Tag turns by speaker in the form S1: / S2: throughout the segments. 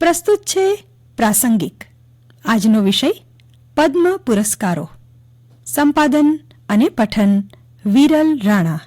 S1: પ્રસ્તુત છે પ્રાસંગિક. આજનો વિષય પદ્મ પુરસ્કારો. સંપાદન અને પઠન વિરલ રાણા.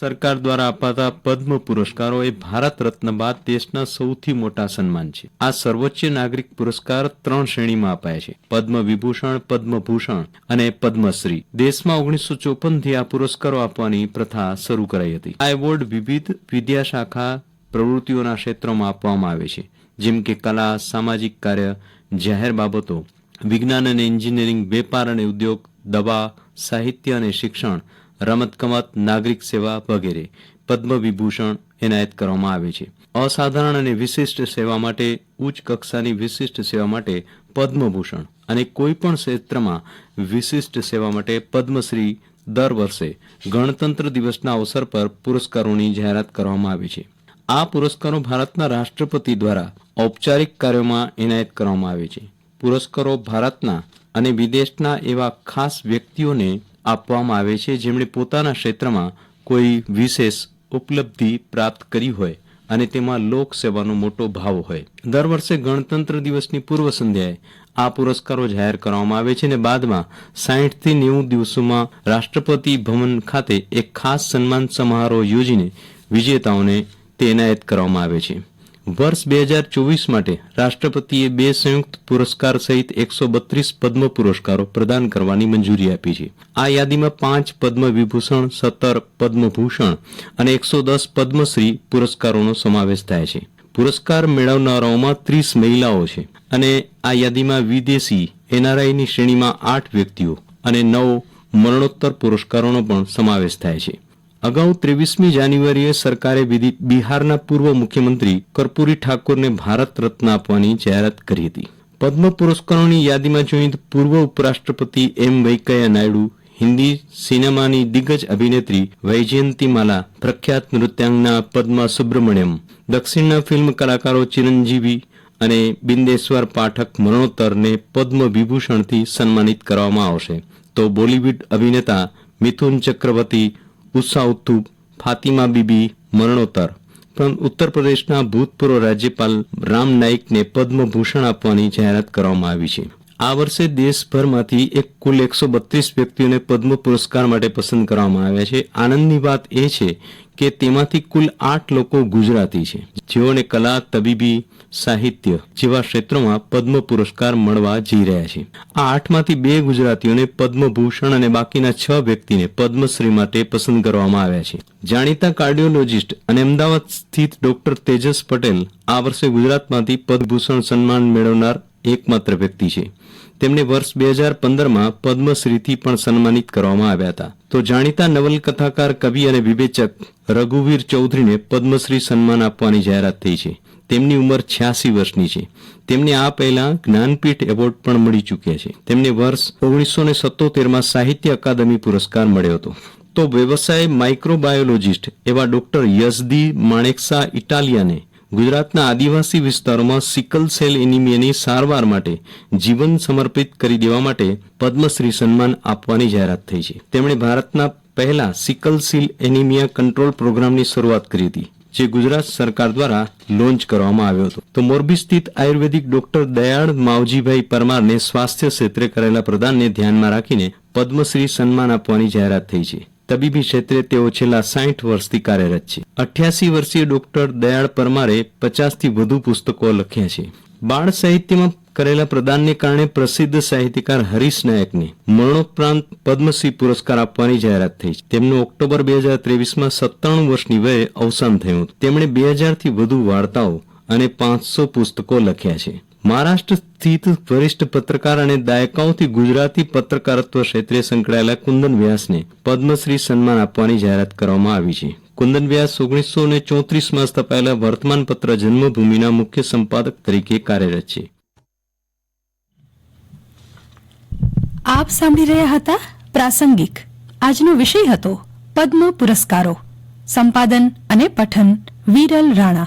S2: સરકાર દ્વારા અપાતા પદ્મ પુરસ્કારો એ ભારત રત્ન બાદ દેશના સૌથી મોટા સન્માન છે. આ સર્વોચ્ચ નાગરિક પુરસ્કાર ત્રણ શ્રેણીમાં અપાય છે. પદ્મ વિભૂષણ પદ્મભૂષણ અને પદ્મશ્રી દેશમાં ઓગણીસો ચોપનથી આ પુરસ્કારો આપવાની પ્રથા શરૂ કરાઈ હતી. આ એવોર્ડ વિવિધ વિદ્યાશાખા પ્રવૃત્તિઓના ક્ષેત્રોમાં આપવામાં આવે છે. જેમ કે કલા, સામાજિક કાર્ય, જાહેર બાબતો, વિજ્ઞાન અને એન્જિનિયરિંગ, વેપાર અને ઉદ્યોગ, દવા, સાહિત્ય અને શિક્ષણ રમતગમત, નાગરિક સેવા વગેરે પદ્મ વિભૂષણ એનાયત કરવામાં આવે છે. અસાધારણ અને વિશિષ્ટ સેવા માટે, ઉચ્ચ કક્ષાની વિશિષ્ટ સેવા માટે પદ્મભૂષણ અને કોઈપણ ક્ષેત્રમાં વિશિષ્ટ સેવા માટે પદ્મશ્રી દર વર્ષે ગણતંત્ર દિવસના અવસર પર પુરસ્કારોની જાહેરાત કરવામાં આવે છે. આ પુરસ્કારો ભારતના રાષ્ટ્રપતિ દ્વારા ઔપચારિક કાર્યોમાં એનાયત કરવામાં આવે છે. પુરસ્કારો ભારતના અને વિદેશના એવા ખાસ વ્યક્તિઓને આપવામાં આવે છે, જેમણે પોતાના ક્ષેત્રમાં કોઈ વિશેષ ઉપલબ્ધિ પ્રાપ્ત કરી હોય અને તેમાં લોક સેવાનો મોટો ભાવ હોય. દર વર્ષે ગણતંત્ર દિવસની પૂર્વ સંધ્યાએ આ પુરસ્કારો જાહેર કરવામાં આવે છે અને બાદમાં સાહીઠથી નેવું દિવસોમાં રાષ્ટ્રપતિ ભવન ખાતે એક ખાસ સન્માન સમારોહ યોજીને વિજેતાઓને તે એનાયત કરવામાં આવે છે. વર્ષ બે હજાર ચોવીસ માટે રાષ્ટ્રપતિએ બે સંયુક્ત પુરસ્કાર સહિત એકસો બત્રીસ પદ્મ પુરસ્કારો પ્રદાન કરવાની મંજૂરી આપી છે. આ યાદીમાં પાંચ પદ્મ વિભૂષણ સત્તર પદ્મભૂષણ અને એકસો દસ પદ્મશ્રી પુરસ્કારોનો સમાવેશ થાય છે. પુરસ્કાર મેળવનારાઓમાં ત્રીસ મહિલાઓ છે અને આ યાદીમાં વિદેશી, એનઆરઆઈની શ્રેણીમાં આઠ વ્યક્તિઓ અને નવ મરણોત્તર પુરસ્કારોનો પણ સમાવેશ થાય છે. અગાઉ ત્રેવીસમી જાન્યુઆરીએ સરકારે બિહારના પૂર્વ મુખ્યમંત્રી કર્પૂરી ઠાકોરને ભારત રત્ન આપવાની જાહેરાત કરી હતી. પદ્મ પુરસ્કારોની યાદીમાં જોઈએ પૂર્વ ઉપરાષ્ટ્રપતિ એમ વેંકૈયા નાયડુ, હિન્દી સિનેમાની દિગ્ગજ અભિનેત્રી વૈજયંતીમાલા, પ્રખ્યાત નૃત્યાંગના પદ્મા સુબ્રમણ્યમ, દક્ષિણના ફિલ્મ કલાકારો ચિરંજીવી અને બિંદેશ્વર પાઠક મરણોત્તરને પદ્મ વિભૂષણથી સન્માનિત કરવામાં આવશે. તો બોલીવુડ અભિનેતા મિથુન ચક્રવર્તી ઉષા ઉથુપ, ફાતિમા બીબી, મરણોત્તર. પણ ઉત્તર પ્રદેશના ભૂતપૂર્વ રાજ્યપાલ રામ નાઇકને પદ્મભૂષણ આપવાની જાહેરાત કરવામાં આવી છે. આ વર્ષે દેશભરમાંથી એક કુલ એકસો બત્રીસ વ્યક્તિઓને પદ્મ પુરસ્કાર માટે પસંદ કરવામાં આવ્યા છે. આનંદની વાત એ છે કે તેમાંથી કુલ આઠ લોકો ગુજરાતી છે. જેઓને કલા, તબીબી, સાહિત્ય જેવા ક્ષેત્રોમાં પદ્મ પુરસ્કાર મળવા જઈ રહ્યા છે. આ આઠમાંથી બે ગુજરાતીઓને પદ્મભૂષણ અને બાકીના છ વ્યક્તિને પદ્મશ્રી માટે પસંદ કરવામાં આવ્યા છે. જાણીતા કાર્ડિયોલોજિસ્ટ અને અમદાવાદ સ્થિત ડોક્ટર તેજસ પટેલ આ વર્ષે ગુજરાતમાંથી પદ્મભૂષણ સન્માન મેળવનાર એકમાત્ર વ્યક્તિ છે. તેમને વર્ષ બે હજાર પંદરમાં પદ્મશ્રીથી પણ સન્માનિત કરવામાં આવ્યા હતા. તો જાણીતા નવલકથાકાર, કવિ અને વિવેચક રઘુવીર ચૌધરીને પદ્મશ્રી સન્માન આપવાની જાહેરાત થઈ છે. તેમની ઉંમર છ્યાસી વર્ષની છે. તેમને આ પહેલા જ્ઞાનપીઠ એવોર્ડ પણ મળી ચૂક્યા છે. તેમને વર્ષ ઓગણીસો ને સત્તોતેરમાં સાહિત્ય અકાદમી પુરસ્કાર મળ્યો હતો. તો વ્યવસાય માઇક્રોબાયોલોજિસ્ટ એવા ડોક્ટર યઝદી માણેકસા ઇટાલિયાને ગુજરાતના આદિવાસી વિસ્તારોમાં સિકલ સેલ એનિમિયાની સારવાર માટે જીવન સમર્પિત કરી દેવા માટે પદ્મશ્રી સન્માન આપવાની જાહેરાત થઈ છે. તેમણે ભારતના પહેલા સિકલ સેલ એનિમિયા કંટ્રોલ પ્રોગ્રામની શરૂઆત કરી હતી, જે ગુજરાત સરકાર દ્વારા લોન્ચ કરવામાં આવ્યો હતો. તો મોરબી સ્થિત આયુર્વેદિક ડોક્ટર દયાળ માવજીભાઈ પરમારને સ્વાસ્થ્ય ક્ષેત્રે કરેલા પ્રદાનને ધ્યાનમાં રાખીને પદ્મશ્રી સન્માન આપવાની જાહેરાત થઈ છે. તબીબી ક્ષેત્રે તેઓ છેલ્લા સાઠ વર્ષથી કાર્યરત છે. અઠ્યાસી વર્ષીય ડોક્ટર દયાળ પરમારે પચાસથી વધુ પુસ્તકો લખ્યા છે. બાળ સાહિત્યમાં કરેલા પ્રદાનને કારણે પ્રસિદ્ધ સાહિત્યકાર હરીશ નાયકને મરણોપરાંત પદ્મશ્રી પુરસ્કાર આપવાની જાહેરાત થઈ છે. તેમનું ઓક્ટોબર બે હજાર ત્રેવીસમાં સત્તાણું વર્ષની વયે અવસાન થયું તેમણે બે હજારથી વધુ વાર્તાઓ અને પાંચસો પુસ્તકો લખ્યા છે. મહારાષ્ટ્ર સ્થિત વરિષ્ઠ પત્રકાર અને દાયકાઓથી ગુજરાતી પત્રકારત્વ ક્ષેત્રે સંકળાયેલા કુંદન વ્યાસને પદ્મશ્રી સન્માન આપવાની જાહેરાત કરવામાં આવી છે. કુંદન વ્યાસ ઓગણીસો ને ચોત્રીસમાં સ્થપાયેલા વર્તમાન પત્ર જન્મભૂમિના મુખ્ય સંપાદક તરીકે કાર્યરત છે.
S1: આપ સાંભળી રહ્યા હતા પ્રાસંગિક. આજનો વિષય હતો પદ્મ પુરસ્કારો. સંપાદન અને પઠન. વિરલ રાણા.